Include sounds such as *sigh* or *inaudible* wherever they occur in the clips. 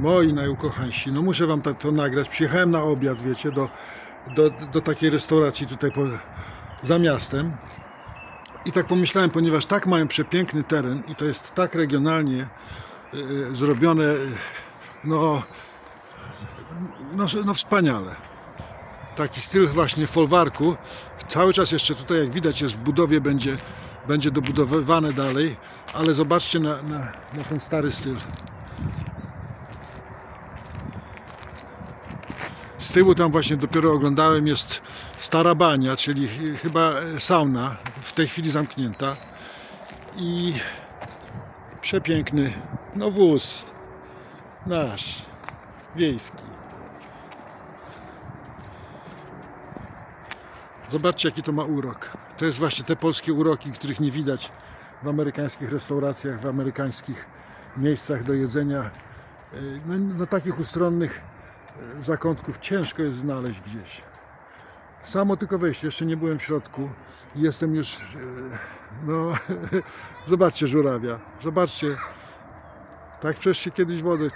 Moi najukochańsi, no muszę wam to, to nagrać. Przyjechałem na obiad, wiecie, do, do, do takiej restauracji tutaj po, za miastem. I tak pomyślałem, ponieważ tak mają przepiękny teren i to jest tak regionalnie y, zrobione, y, no, no, no wspaniale. Taki styl właśnie folwarku. Cały czas jeszcze tutaj, jak widać, jest w budowie, będzie, będzie dobudowywane dalej, ale zobaczcie na, na, na ten stary styl. Z tyłu tam właśnie dopiero oglądałem jest stara bania, czyli ch- chyba sauna, w tej chwili zamknięta. I przepiękny no wóz nasz, wiejski. Zobaczcie jaki to ma urok. To jest właśnie te polskie uroki, których nie widać w amerykańskich restauracjach, w amerykańskich miejscach do jedzenia. Yy, No, no takich ustronnych zakątków ciężko jest znaleźć gdzieś. Samo tylko wejście, jeszcze nie byłem w środku jestem już, e, no, *laughs* zobaczcie żurawia, zobaczcie, tak przecież się kiedyś wodę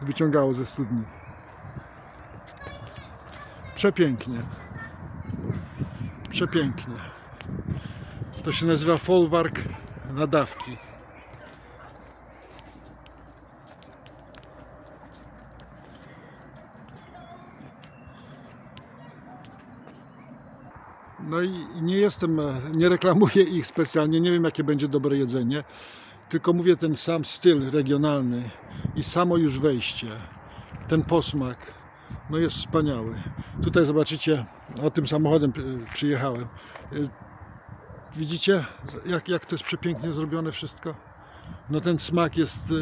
wyciągało ze studni. Przepięknie. Przepięknie. To się nazywa folwark nadawki. No i nie jestem, e, nie reklamuję ich specjalnie, nie wiem jakie będzie dobre jedzenie, tylko mówię ten sam styl regionalny i samo już wejście, ten posmak, no jest wspaniały. Tutaj zobaczycie, o tym samochodem e, przyjechałem. E, Widzicie, jak, jak to jest przepięknie zrobione wszystko? No ten smak jest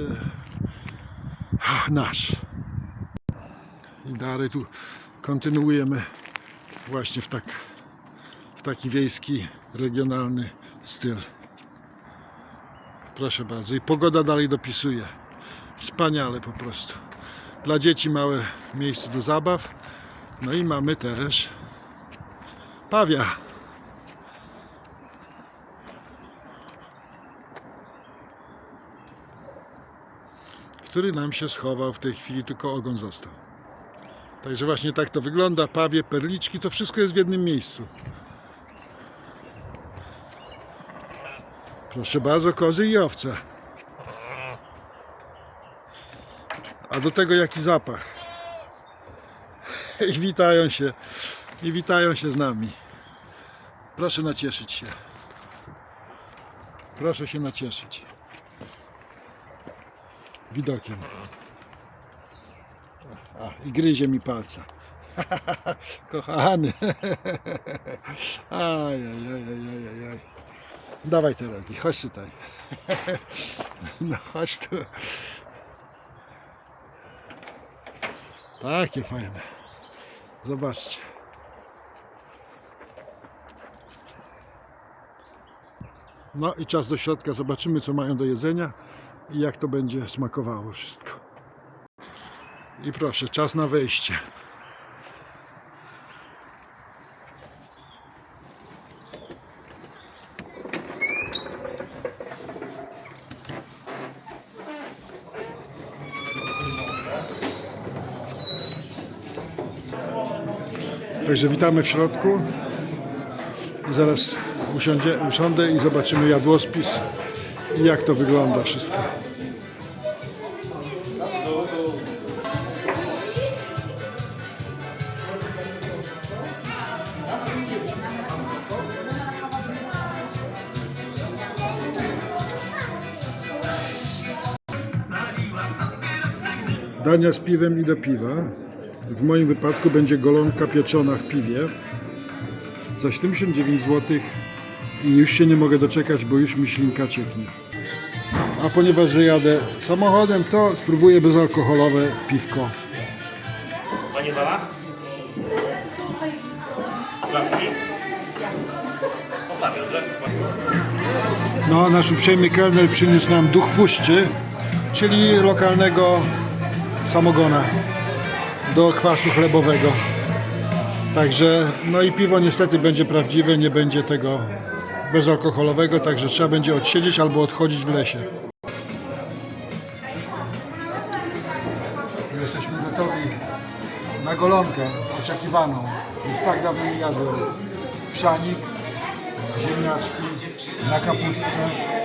nasz. I dalej tu kontynuujemy właśnie w tak w taki wiejski, regionalny styl. Proszę bardzo. I pogoda dalej dopisuje. Wspaniale po prostu. Dla dzieci małe miejsce do zabaw. No i mamy też pawia. Który nam się schował w tej chwili, tylko ogon został. Także właśnie tak to wygląda. Pawie, perliczki, to wszystko jest w jednym miejscu. Proszę bardzo, kozy i owce. A do tego jaki zapach. I witają się. I witają się z nami. Proszę nacieszyć się. Proszę się nacieszyć. Widokiem. A, i gryzie mi palca. *laughs* Kochany. *laughs* Aj, Dawaj te rogi, chodź tutaj. *laughs* No chodź tu. Takie fajne. Zobaczcie. No i czas do środka. Zobaczymy co mają do jedzenia i jak to będzie smakowało wszystko. I proszę, czas na wejście. Także witamy w środku. Zaraz usiądzie, usiądę i zobaczymy jadłospis i jak to wygląda wszystko. Dania z piwem i do piwa. W moim wypadku będzie golonka pieczona w piwie za 79 zł i już się nie mogę doczekać, bo już mi ślinka cieknie. A ponieważ że jadę samochodem, to spróbuję bezalkoholowe piwko. Panie Dala? Placki? Postawię, dobrze? No, nasz uprzejmy kelner przyniósł nam duch puszczy, czyli lokalnego samogona do kwasu chlebowego. Także, no i piwo niestety będzie prawdziwe, nie będzie tego bezalkoholowego, także trzeba będzie odsiedzieć albo odchodzić w lesie. gotowi na golonkę oczekiwaną. Już tak dawno nie jadłem. Pszanik, ziemniaczki na kapustce.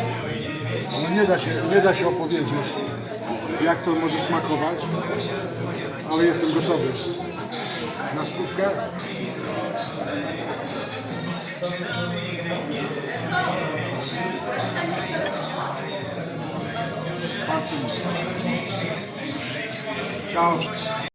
Nie da się, nie da się opowiedzieć, jak to może smakować, ale jestem gotowy. Na skutkę. Patrzmy. Ciao.